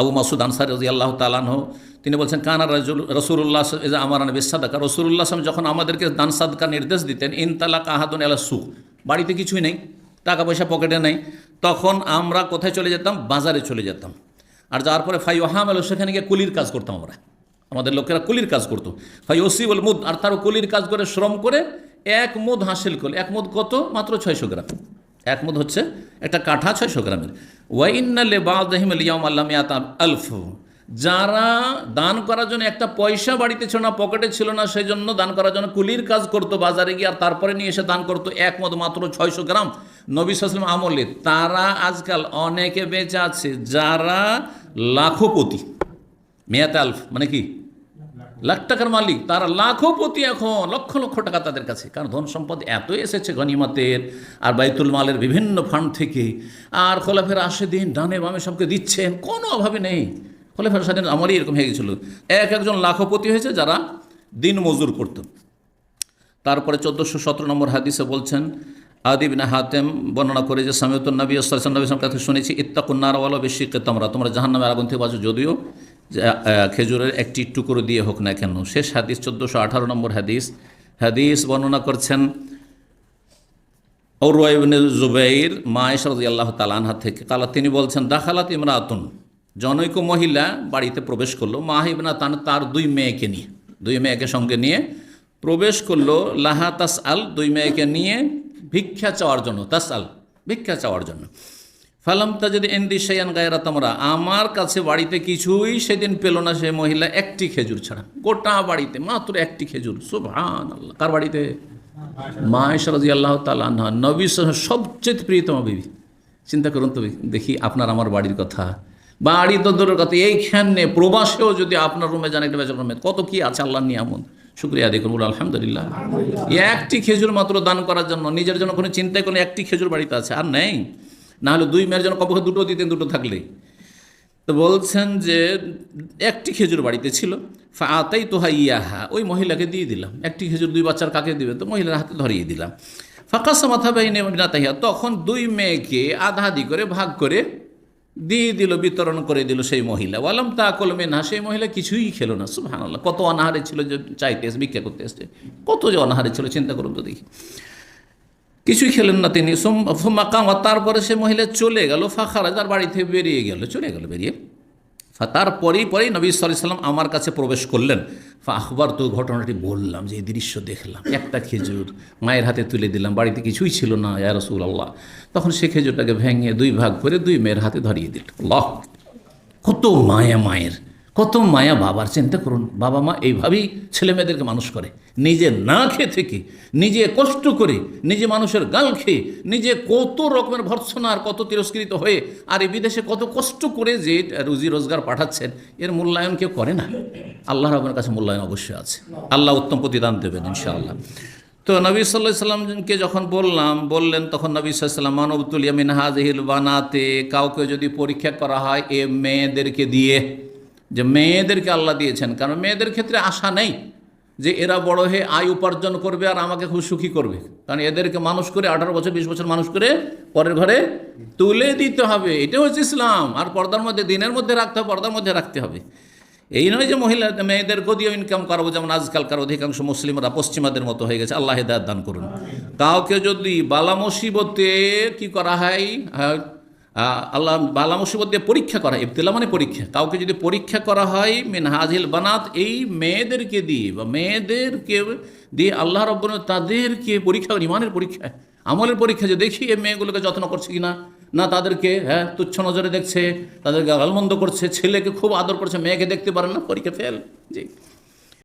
Abu Masud answer রাজি আল্লাহ তালাহ তিনি বলছেন, কানা রাজুল রসুল্লাহ আমার বিসাদাকা রসুল্লাহ আসলাম যখন আমাদেরকে দান সাদকা নির্দেশ দিতেন ইনতালা কাহাদুন আলা সুখ বাড়িতে কিছুই নেই টাকা পয়সা পকেটে নেই, তখন আমরা কোথায় চলে যেতাম? বাজারে চলে যেতাম। আর যাওয়ার পরে ফাই ওহাম এলো সেখানে গিয়ে কুলির কাজ করতাম আমরা। আমাদের লোকেরা কুলির কাজ করতো। ফাই ওসিবুল মুদ, আর তারও কুলির কাজ করে, শ্রম করে, এক মুদ হাসিল করলে। এক মুদ কত? মাত্র ছয়শো গ্রাম। এক মুদ হচ্ছে একটা কাঠা ছয়শো গ্রামের। ওয়াইনাল্লে বাহিম আলিয়াম আল্লাহ আলফ। যারা দান করার জন্য একটা পয়সা বাড়িতে ছিল না, পকেটে ছিল না সেই জন্য দান করার জন্য কুলির কাজ করতো বাজারে গিয়ে আর তারপরে নিয়ে এসে দান করতো একমত মাত্র ছয়শো গ্রাম। নবী সাসলাম আমলে, তারা আজকাল অনেকে বেঁচে আছে যারা লাখপতি। মেয়াতে আলফ মানে কি? লাখ টাকার মালিক, তারা লাখপতি এখন, লক্ষ লক্ষ টাকা তাদের কাছে। কারণ ধন সম্পদ এত এসেছে গনিমতের আর বাইতুল মালের বিভিন্ন ফান্ড থেকে। আর খোলাফের আসে দিন ডানে বামে সবকে দিচ্ছেন, কোনো অভাবে নেই। খোলাফের সাদিন আমারই এরকম হয়ে গেছিল। এক একজন লাখপতি হয়েছে যারা দিন মজুর করত। তারপরে চোদ্দোশো সতেরো নম্বর হাদিসে বলছেন আদিবিনা হাতেম বর্ণনা করে যে সামিউতুল নবী আসলাম নবী সালাম কাছে শুনেছি ইত্তাকুন্নারওয়ালা বেশি তোমরা তোমরা জাহান্নামের আগুন থেকে বাঁচো যদিও খেজুরের একটি টুকরো দিয়ে হোক না কেন, শেষ হাদিস চোদ্দোশো আঠারো নম্বর হাদিস। হাদিস বর্ণনা করছেন ঔরওয়াইবিন জুবাইর, মায়েশ রাজি আল্লাহ তালানহা থেকে। কালা তিনি বলছেন, দাখালাত ইমরাতুন। জনৈক মহিলা বাড়িতে প্রবেশ করল মাহিবনা তান তার দুই মেয়েকে নিয়ে, দুই মেয়েকে সঙ্গে নিয়ে প্রবেশ করল, লাহা তাস আল দুই মেয়েকে নিয়ে ভিক্ষা চাওয়ার জন্য তাস আল ভিক্ষা চাওয়ার জন্য। ফালাম তা যদি এন্দি সেয়ান গায়রা তোমরা। আমার কাছে বাড়িতে কিছুই সেদিন পেল না সে মহিলা একটি খেজুর ছাড়া। গোটা বাড়িতে, মাত্র একটি খেজুর। সুবহান আল্লাহ কার বাড়িতে? মায়েশা রাজি আল্লাহ তালা নবী সবচেয়ে প্রিয়তম বিবি। চিন্তা করুন তো দেখি আপনার আমার বাড়ির কথা। বাড়ি তো দূরের কথা। এইখানে প্রবাসেও যদি আপনার রুমে যান একটা বেচার রুমে, কত কি আছে আল্লাহ নিয়ামত। শুক্রিয়া দেখুন বলে আলহামদুলিল্লাহ। একটি খেজুর মাত্র দান করার জন্য, নিজের জন্য কোনো চিন্তাই কোনো একটি খেজুর বাড়িতে আছে। আর নেই। না হলে দুই মেয়ের জন্য কপক্ষে দুটো দিতেন, দুটো থাকলে তো বলছেন যে একটি খেজুর বাড়িতে ছিল ফাতাই তোহা ইয়াহা, ওই মহিলাকে দিয়ে দিলাম। একটি খেজুর দুই বাচ্চার কাকে দিবে? তো মহিলার হাতে ধরিয়ে দিলাম। ফাঁকাসা মাথা বাহিনী তাহিয়া, তখন দুই মেয়েকে আধা আধি করে ভাগ করে দিয়ে দিল, বিতরণ করে দিল সেই মহিলা। ওয়ালাম তা কলমে না সেই মহিলা কিছুই খেলো না আল্লাহ কত অনাহারে ছিল যে চাইতে এসে, ভিক্ষা করতে এসছে কত যে অনাহারে ছিল, চিন্তা করুন তো দেখি। কিছুই খেলেন না তিনি। কামা, তারপরে সে মহিলা চলে গেল ফাঁকারা তার বাড়ি থেকে বেরিয়ে গেল, চলে গেল বেরিয়ে। তারপরেই পরেই নবী সাল্লাম আমার কাছে প্রবেশ করলেন। আখবার তো ঘটনাটি বললাম যে, এই দৃশ্য দেখলাম, একটা খেজুর মায়ের হাতে তুলে দিলাম, বাড়িতে কিছুই ছিল না, ইয়া রসুল আল্লাহ তখন সে খেজুরটাকে ভেঙে দুই ভাগ করে দুই মেয়ের হাতে ধরিয়ে দিল। আল্লাহ! কত মায়া মায়ের। কত মায়া বাবার চিন্তা করুন। বাবা মা এইভাবেই ছেলে মেয়েদেরকে মানুষ করে। নিজে না খেয়ে থেকে, নিজে কষ্ট করে, নিজে মানুষের গাল খেয়ে, নিজে কত রকমের ভর্সনা আর কত তিরস্কৃত হয়ে আর এই বিদেশে কত কষ্ট করে যে রুজি রোজগার পাঠাচ্ছেন, এর মূল্যায়ন কেউ করে না। আল্লাহ রবের কাছে মূল্যায়ন অবশ্যই আছে। আল্লাহ উত্তম প্রতিদান দেবেন ইনশাআল্লাহ। তো নবী সাল্লাহ সাল্লামকে যখন বললাম, বললেন তখন নবী সাল্লাম, মানবতুল ইয়ামিন হাজহিল বানাতে, কাউকে যদি পরীক্ষা করা হয়, এ মেয়েদেরকে দিয়ে যে মেয়েদেরকে আল্লাহ দিয়েছেন কারণ মেয়েদের ক্ষেত্রে আশা নেই যে এরা বড় হয়ে আয় উপার্জন করবে আর আমাকে খুব সুখী করবে। কারণ এদেরকে মানুষ করে আঠারো বছর বিশ বছর মানুষ করে পরের ঘরে তুলে দিতে হবে। এটা হচ্ছে ইসলাম। আর পর্দার মধ্যে দিনের মধ্যে রাখতে হবে পর্দার মধ্যে রাখতে হবে। এই নয় যে মহিলা মেয়েদেরকেও দিয়েও ইনকাম করাবো যেমন আজকালকার অধিকাংশ মুসলিমরা পশ্চিমাদের মতো হয়ে গেছে। আল্লাহ দান করুন। কাউকে যদি বালা মুসিবতে কি করা হয়? আহ, আল্লাহ বালা মুসিবত দিয়ে পরীক্ষা করা, ইবতিলা মানে পরীক্ষা। কাউকে যদি পরীক্ষা করা হয় মিন হাজিল বানাত, এই মেয়েদেরকে দিয়ে বা মেয়েদেরকে দিয়ে আল্লাহ রব্বন তাদেরকে পরীক্ষা, ইমানের পরীক্ষা, আমলের পরীক্ষা যে দেখি এই মেয়েগুলোকে যত্ন করছে কিনা, না তাদেরকে হ্যাঁ তুচ্ছ নজরে দেখছে, তাদেরকে গালমন্দ করছে, ছেলেকে খুব আদর করছে, মেয়েকে দেখতে পারে না, পরীক্ষা ফেল জি।